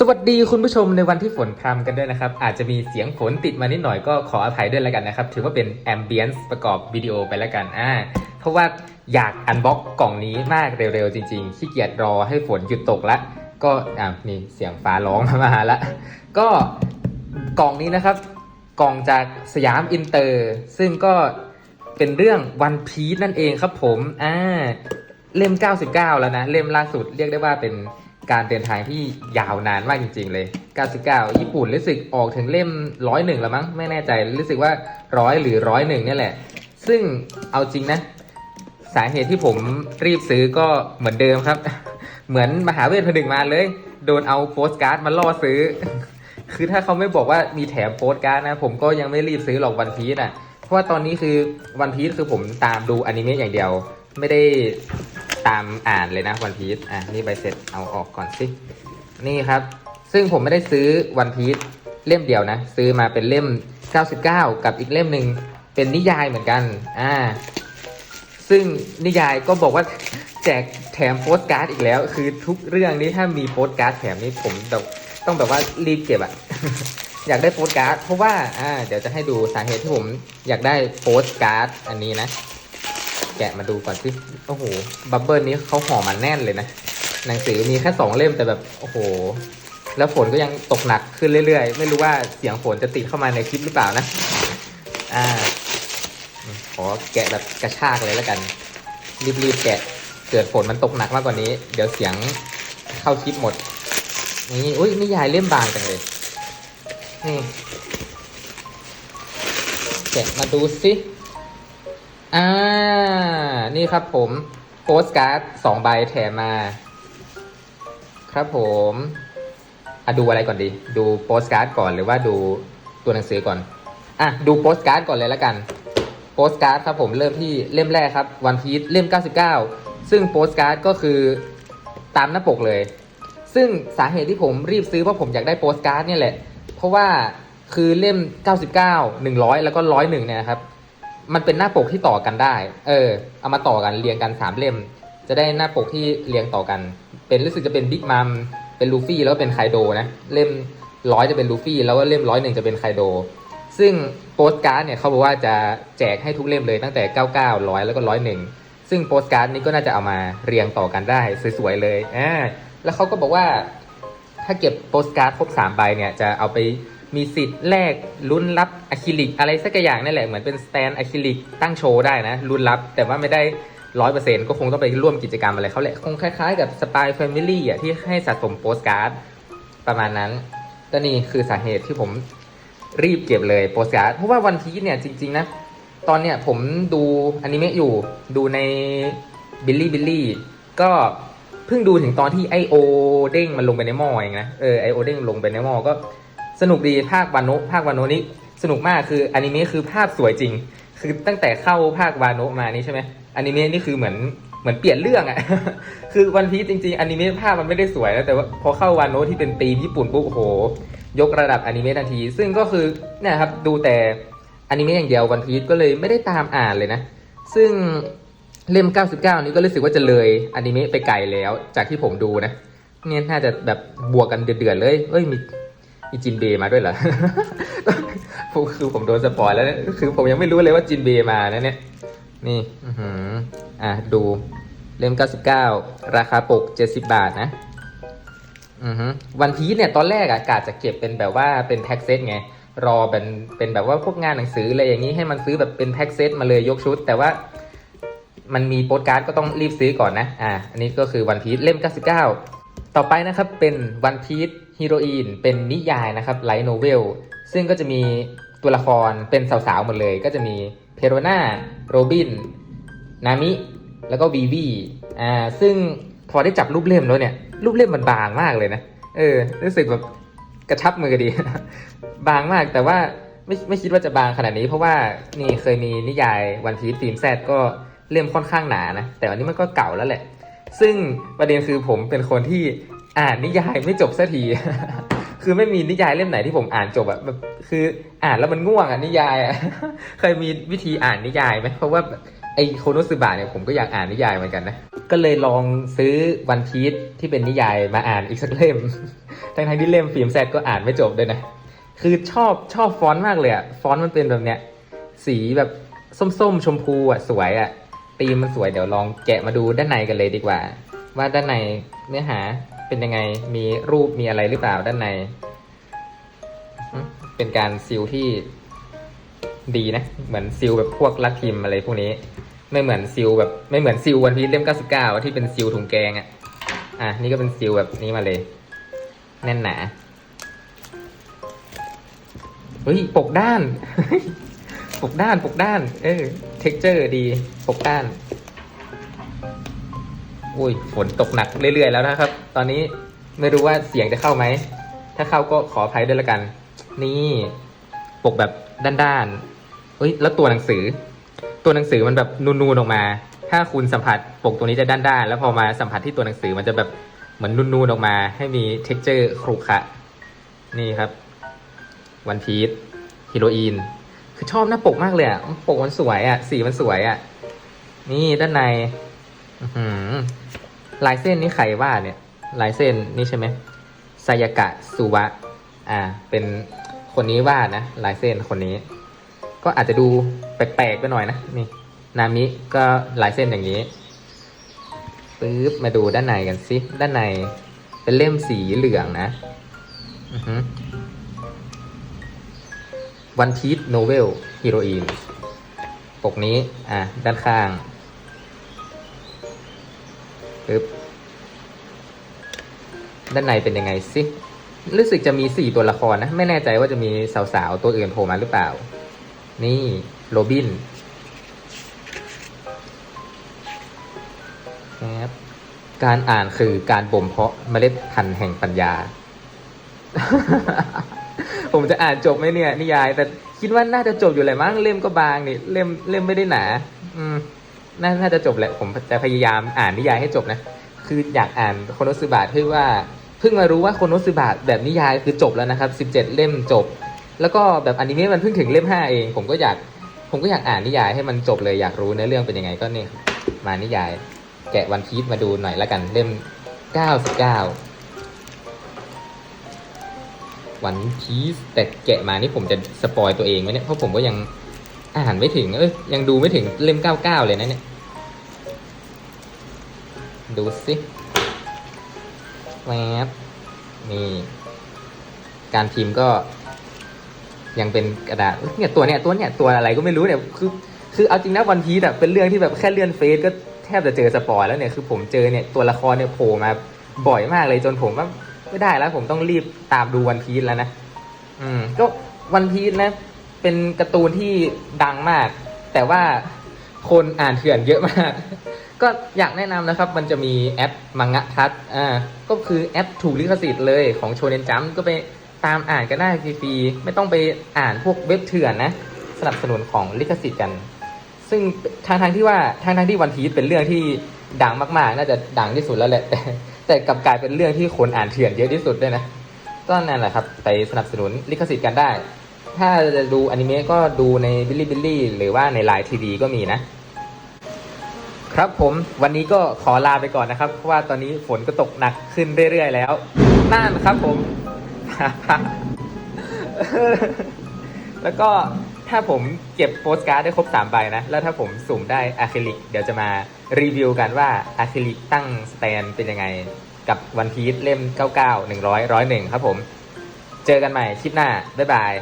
สวัสดีคุณผู้ชมในวันที่ฝนพรำกันด้วยนะครับ อาจจะมีเสียงฝนติดมานิดหน่อยก็ขออภัยด้วยแล้วกันนะครับ ถือว่าเป็นแอมเบียนซ์ประกอบวิดีโอไปแล้วกันอ่าเพราะว่าอยากอันบ็อกกล่องนี้มากเร็วๆจริงๆขี้เกียจรอให้ฝนหยุดตกละ ก็อ่านี่เสียงฟ้าร้องมาละก็กล่องนี้นะครับ กล่องจากสยามอินเตอร์ ซึ่งก็เป็นเรื่องวันพีซนั่นเองครับผมอ่าเล่ม 99 แล้วนะ เล่มล่าสุดเรียกได้ว่าเป็น การเดินทางที่ยาวนานมากจริง ๆ เลย 99 ญี่ปุ่นรู้สึกออกถึงเล่มร้อยหนึ่งแล้วมั้งไม่แน่ใจรู้สึกว่าร้อยหรือร้อยหนึ่งเนี่ยแหละ ซึ่งเอาจริงนะ สาเหตุที่ผมรีบซื้อก็เหมือนเดิมครับ เหมือนมหาเวทผนึกมาเลย โดนเอาโปสการ์ดมาล่อซื้อ คือถ้าเขาไม่บอกว่ามีแถมโปสการ์ดนะ ผมก็ยังไม่รีบซื้อหรอกวันพีซอะเพราะว่าตอนนี้คือวันพีซคือผมตามดูอนิเมะอย่างเดียว ไม่ได้ ตามอ่านเลยนะวันพีซอะนี่ใบเสร็จเอาออกก่อนสิ นี่ครับ ซึ่งผมไม่ได้ซื้อวันพีซเล่มเดียวนะ ซื้อมาเป็นเล่ม 99 กับอีกเล่มหนึ่งเป็นนิยายเหมือนกัน อ่า ซึ่งนิยายก็บอกว่าแจกแถมโปสการ์ดอีกแล้ว คือทุกเรื่องนี้ถ้ามีโปสการ์ดแถมนี่ผมแบบต้องแบบว่ารีบเก็บอะอยากได้โปสการ์ดเพราะว่าอ่า เดี๋ยวจะให้ดูสาเหตุที่ผมอยากได้โปสการ์ดอันนี้นะ แกะมาดูก่อนสิโอ้โห บับเบิลนี้เขาห่อมันแน่นเลยนะ หนังสือมีแค่สองเล่มแต่แบบ โอ้โห แล้วฝนก็ยังตกหนักขึ้นเรื่อยๆ ไม่รู้ว่าเสียงฝนจะติดเข้ามาในคลิปหรือเปล่านะ อ่า ขอแกะแบบกระชากเลยแล้วกัน รีบๆแกะ เกิดฝนมันตกหนักมากกว่านี้ เดี๋ยวเสียงเข้าคลิปหมด นี่ อุ้ยนิยายเล่มบางจังเลย นี่ แกะมาดูสิ อ่า นี่ครับผมโปสการ์ดสองใบแถมมา ครับผมอะดูอะไรก่อนดี ดูโปสการ์ดก่อนหรือว่าดูตัวหนังสือก่อน อะ ดูโปสการ์ดก่อนเลยแล้วกัน โปสการ์ดครับผมเริ่มที่เล่มแรกครับ วันพี e เล่ม 99 ซึ่งโปสการ์ดก็คือตามหน้าปกเลย ซึ่งสาเหตุที่ผมรีบซื้อเพราะผมอยากได้โปสการ์ดเนี่ยแหละ เพราะว่าคือเล่ม 99 100 แล้วก็ 101 เนี่ยครับ มันเป็นหน้าปกที่ต่อกันได้ เออ เอามาต่อกันเรียงกันสามเล่ม จะได้หน้าปกที่เรียงต่อกัน เป็นรู้สึกจะเป็นบิ๊กมัม เป็นลูฟี่แล้วก็เป็นไคโดนะ เล่มร้อยจะเป็นลูฟี่แล้วก็เล่มร้อยหนึ่งจะเป็นไคโด ซึ่งโปสการ์ดเนี่ยเขาบอกว่าจะแจกให้ทุกเล่มเลยตั้งแต่ 99 100 แล้วก็101ซึ่งโปสการ์ดนี้ก็น่าจะเอามาเรียงต่อกันได้สวยๆเลยอ่าแล้วเขาก็บอกว่าถ้าเก็บโปสการ์ดครบ3ใบเนี่ยจะเอาไป มีสิทธิ์แลกลุ้นรับอะคริลิก อะไรสักอย่างนั่นแหละ เหมือนเป็นสแตนอะคริลิกตั้งโชว์ได้นะลุ้นรับ แต่ว่าไม่ได้ร้อยเปอร์เซ็นต์ก็คงต้องไปร่วมกิจกรรมอะไรเขาแหละ คงคล้ายๆกับสปายแฟมิลี่อะที่ให้สะสมโปสการ์ดประมาณนั้น ก็นี่คือสาเหตุที่ผมรีบเก็บเลยโปสการ์ด เพราะว่าวันพีชเนี่ยจริง ๆ นะ ตอนเนี้ยผมดูอนิเมะอยู่ดูในบิลลี่บิลลี่ก็เพิ่งดูถึงตอนที่ไอโอเด้งมันลงไปในหม้อเองนะเออไอโอเด้งลงไปในหม้อก็ สนุกดีภาควานโนะภาควานโนะนี่สนุกมากคืออนิเมะคือภาพสวยจริง คือตั้งแต่เข้าภาควานโนะมานี่ใช่ไหมอนิเมะนี่คือเหมือนเหมือนเปลี่ยนเรื่องอะคือวันพีจริงๆอนิเมะภาพมันไม่ได้สวยนะแต่ว่าพอเข้าวานโนที่เป็นธีมญี่ปุ่นปุ๊บโอ้โห ยกระดับอนิเมะทันที ซึ่งก็คือเนี่ยครับดูแต่อนิเมะอย่างเดียววันพีก็เลยไม่ได้ตามอ่านเลยนะ ซึ่งเล่ม 99 นี้ก็รู้สึกว่าจะเลยอนิเมะไปไกลแล้ว จากที่ผมดูนะเนี่ยน่าจะแบบบวกกันเดือดๆเลย เอ้ยมี มีจินเบย์มาด้วยเหรอคือผมโดนสปอยแล้วเนี่ยคือผมยังไม่รู้เลยว่าจินเบย์มานะเนี่ย นี่อืออะดูเล่ม 99 ราคาปก 70 บาทนะอือฮึวันพีชเนี่ยตอนแรกอะกาจะเก็บเป็นแบบว่าเป็นแพ็กเซตไง รอเป็นเป็นแบบว่าพวกงานหนังสืออะไรอย่างนี้ให้มันซื้อแบบเป็นแพ็กเซตมาเลยยกชุด แต่ว่ามันมีโปสการ์ดก็ต้องรีบซื้อก่อนนะ อ่า อันนี้ก็คือวันพีชเล่ม 99 ต่อไปนะครับเป็นวันพีช ฮีโรอีนเป็นนิยายนะครับไลท์โนเวลซึ่งก็จะมีตัวละครเป็นสาวๆหมดเลย ก็จะมีเพโรนาโรบิน นามิ แล้วก็วีวีอ่าซึ่งพอได้จับรูปเล่มแล้วเนี่ย รูปเล่มมันบางมากเลยนะ เออ รู้สึกแบบกระชับมือดี บางมากแต่ว่าไม่ไม่คิดว่าจะบางขนาดนี้ เพราะว่านี่เคยมีนิยายวันพี e ฟิล์มแซดก็เล่มค่อนข้างหนานะ แต่อันนี้มันก็เก่าแล้วแหละ ซึ่งประเด็นคือผมเป็นคนที่ อ่านนิยายไม่จบสักที คือไม่มีนิยายเล่มไหนที่ผมอ่านจบอะแบบคืออ่านแล้วมันง่วงอะนิยายอะเคยมีวิธีอ่านนิยายไหมเพราะว่าไอโคโนสึบะเนี่ยผมก็อยากอ่านนิยายเหมือนกันนะ ก็เลยลองซื้อวันพีชที่เป็นนิยายมาอ่านอีกสักเล่ม ทั้งทที่เล่มฟิล์มแซดก็อ่านไม่จบด้วยนะ คือชอบชอบฟอนต์มากเลยอะฟอนต์มันเป็นแบบเนี้ย สีแบบส้มๆ ชมพูอะสวยอะตีมมันสวยเดี๋ยวลองแกะมาดูด้านในกันเลยดีกว่า ว่าด้านในเนื้อหา เป็นยังไง มีรูปมีอะไรหรือเปล่าด้านใน เป็นการซิลที่ดีนะ เหมือนซิลแบบพวกลักพิมอะไรพวกนี้ ไม่เหมือนซิลแบบไม่เหมือนซิลวันพีเล่ม99อะที่เป็นซิลถุงแกงอะอะ นี่ก็เป็นซิลแบบนี้มาเลย แน่นหนา เฮ้ย ปกด้าน ปกด้าน ปกด้าน เออ เท็กเจอร์ดี ปกด้าน อุ้ยฝนตกหนักเรื่อยๆแล้วนะครับ ตอนนี้ไม่รู้ว่าเสียงจะเข้าไหม ถ้าเข้าก็ขออภัยด้วยละกัน นี่ปกแบบด้านๆเฮ้ยแล้วตัวหนังสือ ตัวหนังสือมันแบบนูนๆออกมา ถ้าคุณสัมผัสปกตัวนี้จะด้านๆแล้วพอมาสัมผัสที่ตัวหนังสือมันจะแบบเหมือนนูนๆออกมา ให้มีเท็กเจอร์ครุขระนี่ครับวันพีชฮีโรอีนคือชอบหน้าปกมากเลยอะปกมันสวยอะสีมันสวยอะนี่ด้านใน ลายเส้นนี่ใครวาดเนี่ย ลายเส้นนี่ใช่ไหมไซยากะสุวะ อ่า เป็นคนนี้วาดนะ ลายเส้นคนนี้ ก็อาจจะดูแปลกๆไปหน่อยนะ นี่ นามิก็ลายเส้นอย่างนี้ปึ๊บ มาดูด้านในกันสิ ด้านในเป็นเล่มสีเหลืองนะวันพีชโนเวลฮีโรอีน ปกนี้ อะ ด้านข้าง ปึ๊บ ด้านในเป็นยังไงสิ รู้สึกจะมีสี่ตัวละครนะ ไม่แน่ใจว่าจะมีสาวๆ ตัวอื่นโผล่มาหรือเปล่า นี่โรบินครับการอ่านคือการบ่มเพาะเมล็ดพันธุ์แห่งปัญญา ผมจะอ่านจบไหมเนี่ย นิยาย แต่คิดว่าน่าจะจบอยู่แหละมั้งเล่มก็บางนี่เล่มเล่มไม่ได้หนา อืม น่าน่าจะจบแหละผมจะพยายามอ่านนิยายให้จบนะ คืออยากอ่านโคโนสึบะเพื่อว่าเพิ่งมารู้ว่าโคโนสึบะแบบนิยายคือจบแล้วนะครับสิบเจ็ดเล่มจบ แล้วก็แบบอนิเมะมันเพิ่งถึงเล่มห้าเอง ผมก็อยากผมก็อยากอ่านนิยายให้มันจบเลยอยากรู้เนื้อเรื่องเป็นยังไงก็นี่มานิยาย แกะวันพีชมาดูหน่อยละกันเล่มเก้าสิบเก้าวันพีซแต่แกะมานี่ผมจะสปอยตัวเองไหมเนี่ยเพราะผมก็ยัง อ่านไม่ถึง เอ้ยยังดูไม่ถึงเล่มเก้าเก้าเลยนะเนี่ย ดูสิแวบนี่ การพิมพ์ก็ ยังเป็นกระดาษเอ้ยเนี่ยตัวเนี่ยตัวเนี่ยตัวอะไรก็ไม่รู้เนี่ยคือคือเอาจริงนะวันพีซอะเป็นเรื่องที่แบบแค่เลื่อนเฟซก็แทบจะเจอสปอยแล้วเนี่ยคือผมเจอเนี่ยตัวละครเนี่ยโผล่มาบ่อยมากเลยจนผมว่าไม่ได้แล้ว ผมต้องรีบตามดูวันพีซแล้วนะ อืม ก็วันพีซนะ เป็นการ์ตูนที่ดังมาก แต่ว่าคนอ่านเถื่อนเยอะมาก ก็อยากแนะนำนะครับ มันจะมีแอปมังงะทัศอ่าก็คือแอปถูกลิขสิทธิ์เลยของโชเนนจัมก็ไปตามอ่านกันได้ฟรีๆไม่ต้องไปอ่านพวกเว็บเถื่อนนะ สนับสนุนของลิขสิทธิ์กัน ซึ่งทางทางที่ว่าทางทางที่วันพีซเป็นเรื่องที่ดังมากๆ น่าจะดังที่สุดแล้วแหละ แต่แต่กลับกลายเป็นเรื่องที่คนอ่านเถื่อนเยอะที่สุดด้วยนะก็นั่นแหละครับ ไปสนับสนุนลิขสิทธิ์กันได้ ถ้าจะดูอนิเมะก็ดูในบิลลี่บิลลี่หรือว่าในไลน์ทีวีก็มีนะ ครับผมวันนี้ก็ขอลาไปก่อนนะครับ เพราะว่าตอนนี้ฝนก็ตกหนักขึ้นเรื่อยๆแล้วนั่นครับผม แล้วก็ถ้าผมเก็บโปสการ์ดได้ครบ3ใบนะ แล้วถ้าผมสุ่มได้อะคริลิก เดี๋ยวจะมารีวิวกันว่าอะคริลิกตั้งสแตนเป็นยังไง กับวันพีซเล่ม 99 100 101 ครับผม เจอกันใหม่คลิปหน้า บ๊ายบาย